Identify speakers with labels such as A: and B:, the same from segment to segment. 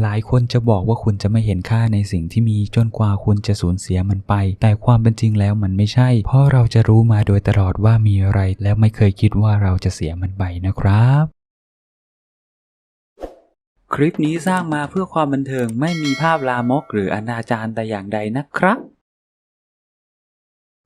A: หลายคนจะบอกว่าคุณจะไม่เห็นค่าในสิ่งที่มีจนกว่าคุณจะสูญเสียมันไป แต่ความเป็นจริงแล้วมันไม่ใช่ เพราะเราจะรู้มาโดยตลอดว่ามีอะไร แล้วไม่เคยคิดว่าเราจะเสียมันไปนะครับ คลิปนี้สร้างมาเพื่อความบันเทิงไม่มีภาพลามกหรืออนาจารแต่อย่างใดนะครับ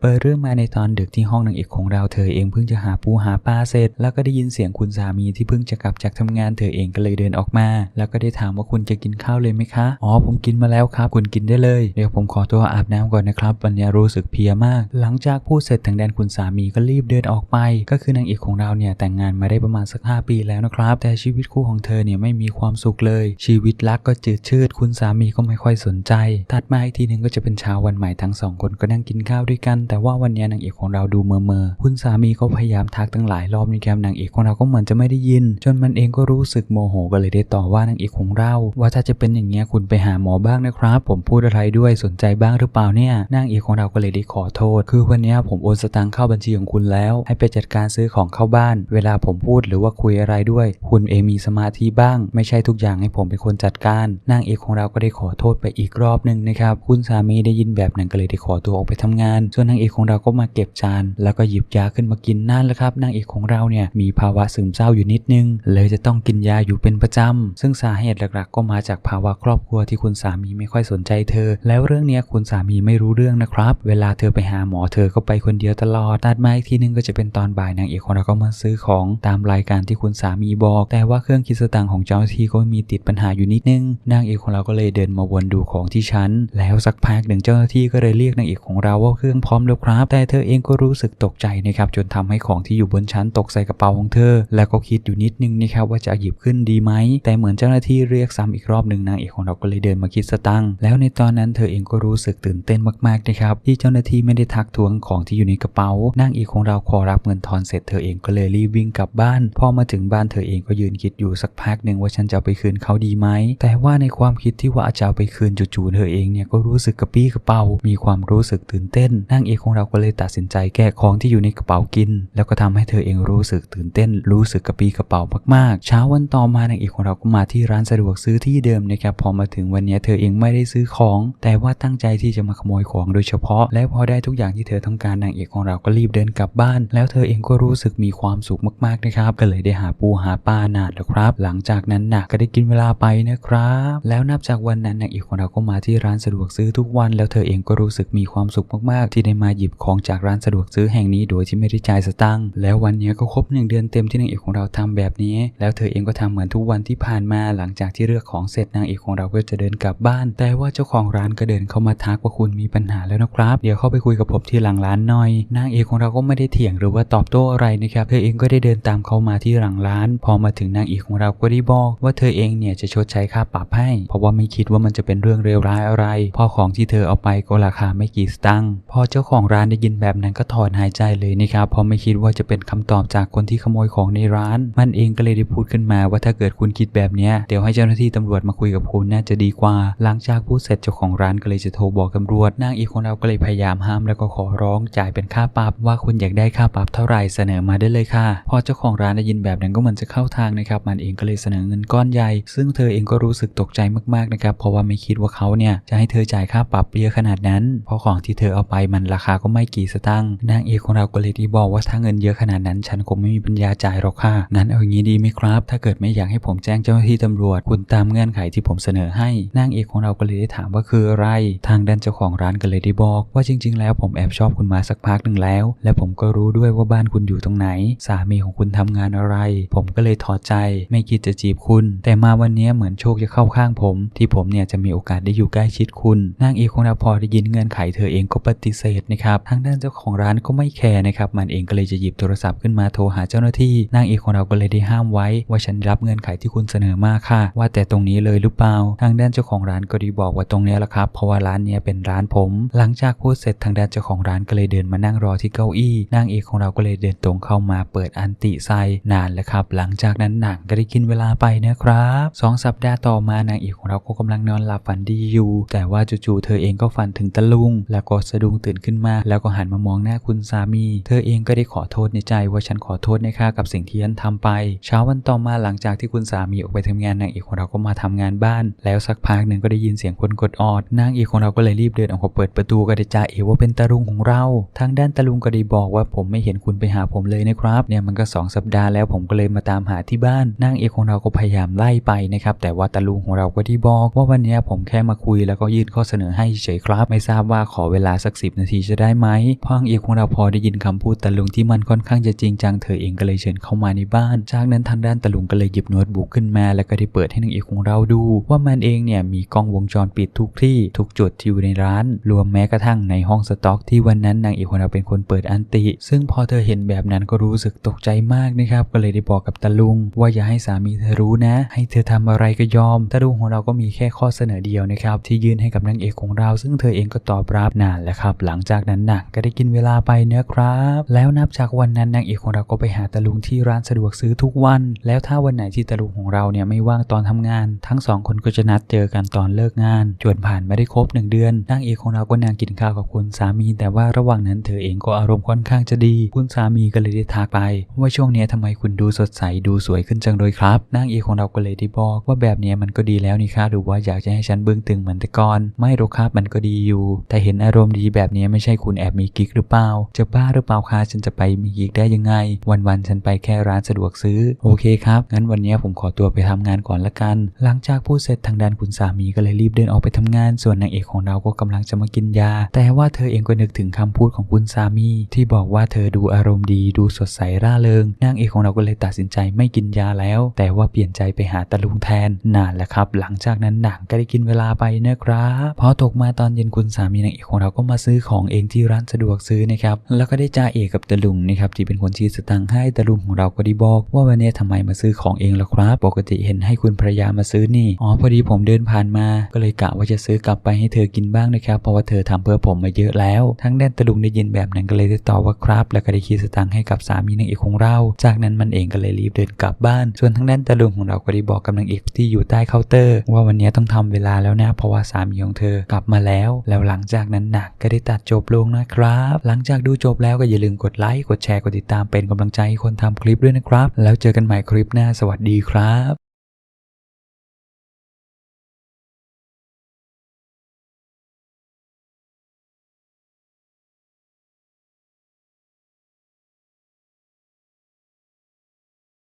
A: ปิดเรื่องมาในตอนดึกที่ห้องนางเอกของเราเธอเองเพิ่งจะหาปูหาปลาเสร็จ แล้วก็ได้ยินเสียงคุณสามีที่เพิ่งจะกลับจากทำงานเธอเองก็เลยเดินออกมา แล้วก็ได้ถามว่าคุณจะกินข้าวเลยไหมคะ อ๋อผมกินมาแล้วครับ คุณกินได้เลย เดี๋ยวผมขอตัวอาบน้ำก่อนนะครับวันนี้รู้สึกเพลียมาก หลังจากพูดเสร็จทางแดนคุณสามีก็รีบเดินออกไป ก็คือนางเอกของเราเนี่ยแต่งงานมาได้ประมาณสัก5ปีแล้วนะครับ แต่ชีวิตคู่ของเธอเนี่ยไม่มีความสุขเลย ชีวิตรักก็จืดชืด คุณสามีก็ไม่ค่อยสนใจ ถัดมาอีกทีหนึ่งก็จะเป็นเช้าวันใหม่ทั้งสองคนก็นั่งกินข้าวด้วยกันแต่ว่าวันนี้นางเอกของเราดูเมอเมอๆคุณสามีก็พยายามทักตั้งหลายรอบนะครับนางเอกของเราก็เหมือนจะไม่ได้ยิน จนมันเองก็รู้สึกโมโหก็เลยได้ต่อว่านางเอกของเรา ว่าถ้าจะเป็นอย่างเงี้ยคุณไปหาหมอบ้างนะครับ ผมพูดอะไรด้วยสนใจบ้างหรือเปล่าเนี่ยนางเอกของเราก็เลยได้ขอโทษ คือวันนี้ผมโอนสตางค์เข้าบัญชีของคุณแล้ว ให้ไปจัดการซื้อของเข้าบ้าน เวลาผมพูดหรือว่าคุยอะไรด้วย คุณเองมีสมาธิบ้าง ไม่ใช่ทุกอย่างให้ผมเป็นคนจัดการนางเอกของเราก็ได้ขอโทษไปอีกรอบหนึ่งนะครับคุณสามีได้ยินแบบนั้นก็เลยได้ขอตัวออกไปทำงานส่วนนางางเอกของเราก็มาเก็บจาน แล้วก็หยิบยาขึ้นมากินนั่นแหละครับนางเอกของเราเนี่ยมีภาวะซึมเศร้าอยู่นิดนึง เลยจะต้องกินยาอยู่เป็นประจำ ซึ่งสาเหตุหลักๆ ก็มาจากภาวะครอบครัวที่คุณสามีไม่ค่อยสนใจเธอ แล้วเรื่องเนี้ยคุณสามีไม่รู้เรื่องนะครับ เวลาเธอไปหาหมอเธอก็ไปคนเดียวตลอดตัดมาอีกทีนึงก็จะเป็นตอนบ่ายนางเอกของเราก็มาซื้อของตามรายการที่คุณสามีบอก แต่ว่าเครื่องคิดสตางค์ของเจ้าหน้าที่ก็มีติดปัญหาอยู่นิดนึง นางเอกของเราก็เลยเดินมาวนดูของที่ชั้น แล้วสักพักหนึ่งเจ้าหน้าที่ก็เลยเรียกนางเอกของเราว่าเครื่องพร้อมแล้วครับ แต่เธอเองก็รู้สึกตกใจนะครับจนทำให้ของที่อยู่บนชั้นตกใส่กระเป๋าของเธอ แล้วก็คิดอยู่นิดนึงนะครับว่าจะหยิบขึ้นดีไหม แต่เหมือนเจ้าหน้าที่เรียกซ้ำอีกรอบหนึ่งนางเอกของเราก็เลยเดินมาคิดสตังค์แล้วในตอนนั้นเธอเองก็รู้สึกตื่นเต้นมากๆนะครับที่เจ้าหน้าที่ไม่ได้ทักทวงของที่อยู่ในกระเป๋านางเอกของเราขอรับเงินทอนเสร็จเธอเองก็เลยรีบวิ่งกลับบ้าน พอมาถึงบ้านเธอเองก็ยืนคิดอยู่สักพักหนึ่งว่าฉันจะไปคืนเขาดีไหม แต่ว่าในความคิดที่ว่าจะเอาไปคืนจู่ๆเธอเองเนี่ยก็รู้สึกกระปี้กระเป๋ามีความรู้สึกตื่นเต้นนางเอกของเราก็เลยตัดสินใจแกะของที่อยู่ในกระเป๋ากิน แล้วก็ทำให้เธอเองรู้สึกตื่นเต้น รู้สึกกระปี้กระเป๋ามากๆ เช้าวันต่อมานางเอกของเราก็มาที่ร้านสะดวกซื้อที่เดิมนะครับพอมาถึงวันนี้เธอเองไม่ได้ซื้อของ แต่ว่าตั้งใจที่จะมาขโมยของโดยเฉพาะ และพอได้ทุกอย่างที่เธอต้องการนางเอกของเราก็รีบเดินกลับบ้าน แล้วเธอเองก็รู้สึกมีความสุขมากๆนะครับก็เลยได้หาปูหาปลานาดแล้วครับ หลังจากนั้นนะก็ได้กินเวลาไปนะครับ แล้วนับจากวันนั้นนางเอกของเราก็มาที่ร้านสะดวกซื้อทุกวัน แล้วเธอเองก็รู้สึกมีความสุขมากๆ ที่ได้มาหยิบของจากร้านสะดวกซื้อแห่งนี้โดยที่ไม่ได้จ่ายสตังค์แล้ววันนี้ก็ครบหนึ่งเดือนเต็มที่นางเอกของเราทำแบบนี้ แล้วเธอเองก็ทำเหมือนทุกวันที่ผ่านมาหลังจากที่เลือกของเสร็จนางเอกของเราก็จะเดินกลับบ้าน แต่ว่าเจ้าของร้านก็เดินเข้ามาทักว่าคุณมีปัญหาแล้วนะครับ เดี๋ยวเข้าไปคุยกับผมที่หลังร้านหน่อย นางเอกของเราก็ไม่ได้เถียงหรือว่าตอบโต้อะไรนะครับเธอเองก็ได้เดินตามเขามาที่หลังร้าน พอมาถึงนางเอกของเราก็ได้บอกว่าเธอเองเนี่ยจะชดใช้ค่าปรับให้ เพราะว่าไม่คิดว่ามันจะเป็นเรื่องเลวร้ายอะไรพอของที่เธอเอาไปก็ราคาไม่กี่สตังค์พอเจ้าของของร้านได้ยินแบบนั้นก็ถอนหายใจเลยนะครับเพราะไม่คิดว่าจะเป็นคำตอบจากคนที่ขโมยของในร้าน มันเองก็เลยได้พูดขึ้นมาว่าถ้าเกิดคุณคิดแบบนี้เดี๋ยวให้เจ้าหน้าที่ตำรวจมาคุยกับคุณน่าจะดีกว่า หลังจากพูดเสร็จเจ้าของร้านก็เลยจะโทรบอกตำรวจนางเอกของเราก็เลยพยายามห้ามแล้วก็ขอร้องจ่ายเป็นค่าปรับว่าคุณอยากได้ค่าปรับเท่าไหร่เสนอมาได้เลยค่ะ พอเจ้าของร้านได้ยินแบบนั้นก็เหมือนจะเข้าทางนะครับ มันเองก็เลยเสนอเงินก้อนใหญ่ ซึ่งเธอเองก็รู้สึกตกใจมากๆนะครับเพราะว่าไม่คิดว่าเขาเนี่ยจะให้เธอจ่ายค่าปรับเยอะขนาดนั้น เพราะของที่เธอเอาไปมันราคาก็ไม่กี่สตางค์นางเอกของเราก็เลยที่บอกว่าถ้าเงินเยอะขนาดนั้น ฉันคงไม่มีปัญญาจ่ายหรอกค่ะงั้นเอาอย่างนี้ดีไหมครับ ถ้าเกิดไม่อยากให้ผมแจ้งเจ้าหน้าที่ตำรวจ คุณตามเงื่อนไขที่ผมเสนอให้นางเอกของเราก็เลยได้ถามว่าคืออะไร ทางด้านเจ้าของร้านก็เลยได้บอกว่าจริง ๆ แล้วผมแอบชอบคุณมาสักพักหนึ่งแล้ว และผมก็รู้ด้วยว่าบ้านคุณอยู่ตรงไหน สามีของคุณทำงานอะไร ผมก็เลยถอดใจ ไม่คิดจะจีบคุณ แต่มาวันนี้เหมือนโชคจะเข้าข้างผม ที่ผมเนี่ยจะมีโอกาสได้อยู่ใกล้ชิดคุณนางเอกของเราพอได้ยินเงื่อนไขเธอเองก็ปฏิเสธนะครับทางด้านเจ้าของร้านก็ไม่แคร์นะครับมันเองก็เลยจะหยิบโทรศัพท์ขึ้นมาโทรหาเจ้าหน้าที่นางเอกของเราก็เลยได้ห้ามไว้ ว่าฉันรับเงื่อนไขที่คุณเสนอมาค่ะ ว่าแต่ตรงนี้เลยหรือเปล่า ทางด้านเจ้าของร้านก็ได้บอกว่าตรงนี้แหละครับ เพราะว่าร้านเนี้ยเป็นร้านผม หลังจากพูดเสร็จทางด้านเจ้าของร้านก็เลยเดินมานั่งรอที่เก้าอี้นางเอกของเราก็เลยเดินตรงเข้ามาเปิดอันติไซนานแล้วครับ หลังจากนั้นหนังก็ได้กินเวลาไปนะครับสองสัปดาห์ต่อมานางเอกของเราก็กำลังนอนหลับฝันดีอยู่ แต่ว่าจู่ๆเธอเองก็ฝันถึงตะลุง แล้วก็สะดุ้งตื่นขึ้นมาแล้วก็หันมามองหน้าคุณสามี เธอเองก็ได้ขอโทษในใจว่าฉันขอโทษนะคะกับสิ่งที่ฉันทำไป เช้าวันต่อมาหลังจากที่คุณสามีออกไปทำงานนางเอกของเราก็มาทำงานบ้าน แล้วสักพักหนึ่งก็ได้ยินเสียงคนกดออดนางเอกของเราก็เลยรีบเดินออกมาเปิดประตูก็ได้จ่าเอว่าเป็นตาลุงของเรา ทางด้านตาลุงก็ได้บอกว่าผมไม่เห็นคุณไปหาผมเลยนะครับเนี่ยมันก็สองสัปดาห์แล้วผมก็เลยมาตามหาที่บ้านนางเอกของเราก็พยายามไล่ไปนะครับแต่ว่าตาลุงของเราก็ที่บอกว่าวันนี้ผมแค่มาคุยแล้วก็ยื่นข้อเสนอให้เฉยครับ ไม่ทราบว่าขอเวลาสักสินาทีจะได้ไหมพอนางเอกของเราพอได้ยินคำพูดตาลุงที่มันค่อนข้างจะจริงจังเธอเองก็เลยเชิญเข้ามาในบ้าน จากนั้นทางด้านตาลุงก็เลยหยิบโน้ตบุ๊กขึ้นมา แล้วก็ได้เปิดให้นางเอกของเราดู ว่ามันเองเนี่ยมีกล้องวงจรปิดทุกที่ทุกจุดที่อยู่ในร้าน รวมแม้กระทั่งในห้องสต็อก ที่วันนั้นนางเอกของเราเป็นคนเปิดอันติ ซึ่งพอเธอเห็นแบบนั้นก็รู้สึกตกใจมากนะครับก็เลยได้บอกกับตาลุง ว่าอย่าให้สามีเธอรู้นะ ให้เธอทำอะไรก็ยอมตาลุงของเราก็มีแค่ข้อเสนอเดียวนะครับที่ยื่นให้กับนางเอกของเรา ซึ่งเธอเองก็ตอบรับนานแล้วครับหลังจากนั้นน่ะก็ได้กินเวลาไปเนะครับ แล้วนับจากวันนั้นนางเอกของเราก็ไปหาตาลุงที่ร้านสะดวกซื้อทุกวัน แล้วถ้าวันไหนที่ตาลุงของเราเนี่ยไม่ว่างตอนทำงาน ทั้งสองคนก็จะนัดเจอกันตอนเลิกงานจนผ่านไมาได้ครบหนึ่งเดือนนางเอกของเราก็นางกินข้าวกับคุณสามี แต่ว่าระหว่างนั้นเธอเองก็อารมณ์ค่อนข้างจะดี คุณสามีก็เลยได้ทักไป ว่าช่วงนี้ยทำไมคุณดูสดใสดูสวยขึ้นจังเลยครับนางเอกของเราก็เลยได้บอกว่าแบบนี้มันก็ดีแล้วนี่ค่ะหรือว่าอยากจะให้ฉันเบื้องตึงเหมือนแต่ก่อน ไม่หรอกครับมันก็ดีอยู่ แต่เห็นอารมณ์ดีแบบนี้ไม่ใช่คุณแอบมีกิ๊กหรือเปล่า จะบ้าหรือเปล่าคะฉันจะไปมีกิ๊กได้ยังไง วันๆฉันไปแค่ร้านสะดวกซื้อ โอเคครับ งั้นวันนี้ผมขอตัวไปทำงานก่อนละกัน หลังจากพูดเสร็จทางด้านคุณสามีก็เลยรีบเดินออกไปทำงาน ส่วนนางเอกของเราก็กำลังจะมากินยา แต่ว่าเธอเองก็นึกถึงคำพูดของคุณสามี ที่บอกว่าเธอดูอารมณ์ดีดูสดใสร่าเริง นางเอกของเราก็เลยตัดสินใจไม่กินยาแล้ว แต่ว่าเปลี่ยนใจไปหาตาลุงแทนนานแล้วครับ หลังจากนั้นหนังก็ได้กินเวลาไปนะครับ พอตกมาตอนเย็นคุณสามีนางเอกของเราก็มาซื้อของเองที่ร้านสะดวกซื้อนะครับแล้วก็ได้จ่าเอกกับตาลุงนะครับที่เป็นคนชี้สตังค์ให้ตาลุงของเราก็ได้บอกว่าวันนี้ทำไมมาซื้อของเองล่ะครับ ปกติเห็นให้คุณภรรยามาซื้อนี่อ๋อพอดีผมเดินผ่านมา ก็เลยกะว่าจะซื้อกลับไปให้เธอกินบ้างนะครับเพราะว่าเธอทำเพื่อผมมาเยอะแล้ว ทั้งแดนตะลุงได้ยินแบบนั้นก็เลยได้ตอบว่าครับ แล้วก็ได้คิดสตังค์ให้กับสามีนางเอกของเรา จากนั้นมันเองก็เลยรีบเดินกลับบ้าน ส่วนทั้งแดนตะลุงของเราก็ได้บอกกับนางเอกที่อยู่ใต้เคาน์เตอร์ ว่าวันนี้ต้องทำเวลาแล้วนะเพราะว่าสามีของเธอกลับมาแล้ว แล้วหลังจากนั้นหนักก็ได้ตัดจบลงนะครับ หลังจากดูจบแล้วก็อย่าลืมกดไลค์ กดแชร์ กดติดตามเป็นกำลังใจให้คนทำคลิปด้วยนะครับ แล้วเจอกันใหม่คลิปหน้า สวัสดีครับ